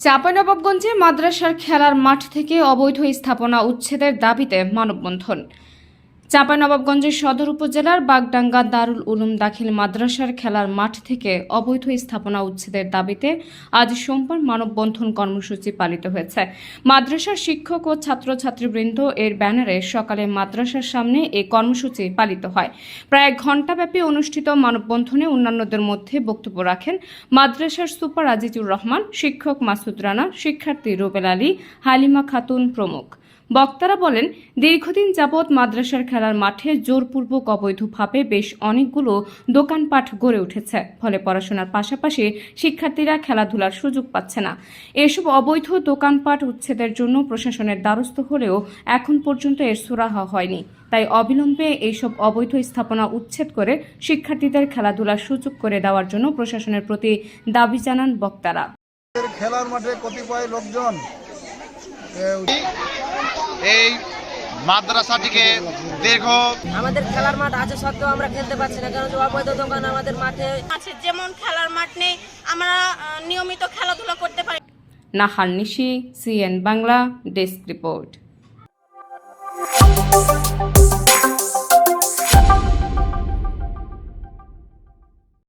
চাঁপানবাবগঞ্জে মাদ্রাসার খেলার মাঠ থেকে অবৈধ স্থাপনা উচ্ছেদের দাবিতে মানববন্ধন। চাঁপানবাবগঞ্জের সদর উপজেলার বাগডাঙ্গা দারুল উলুম দাখিল মাদ্রাসার খেলার মাঠ থেকে অবৈধ স্থাপনা উচ্ছেদের দাবিতে আজ সোমবার মানববন্ধন কর্মসূচি পালিত হয়েছে। মাদ্রাসার শিক্ষক ও ছাত্রছাত্রীবৃন্দ এর ব্যানারে সকালে মাদ্রাসার সামনে এই কর্মসূচি পালিত হয়। প্রায় ঘণ্টাব্যাপী অনুষ্ঠিত মানববন্ধনে অন্যান্যদের মধ্যে বক্তব্য রাখেন মাদ্রাসার সুপার আজিজুর রহমান, শিক্ষক মাসুদ রানা, শিক্ষার্থী রুবেল আলী, হালিমা খাতুন প্রমুখ। বক্তারা বলেন, দীর্ঘদিন যাবৎ মাদ্রাসার খেলার মাঠে জোরপূর্বক অবৈধভাবে বেশ অনেকগুলো দোকানপাট গড়ে উঠেছে। ফলে পড়াশোনার পাশাপাশি শিক্ষার্থীরা খেলাধুলার সুযোগ পাচ্ছে না। এসব অবৈধ দোকানপাট উচ্ছেদের জন্য প্রশাসনের দ্বারস্থ হলেও এখন পর্যন্ত এর সুরাহা হয়নি। তাই অবিলম্বে এইসব অবৈধ স্থাপনা উচ্ছেদ করে শিক্ষার্থীদের খেলাধুলার সুযোগ করে দেওয়ার জন্য প্রশাসনের প্রতি দাবি জানান বক্তারা। খেলার মাঠে কতিপয় লোকজন এই মাদ্রাসাটিকে দীর্ঘ আমাদের খেলার মাঠ আছে সত্ত্বেও আমরা খেলতে পারছি না। কারণ যে অবৈধ দোকান আমাদের মাঠে আছে। যেমন খেলার মাঠ নেই আমরা নিয়মিত খেলাধুলা করতে পারি। Nahar Nishi CN Bangla desk report.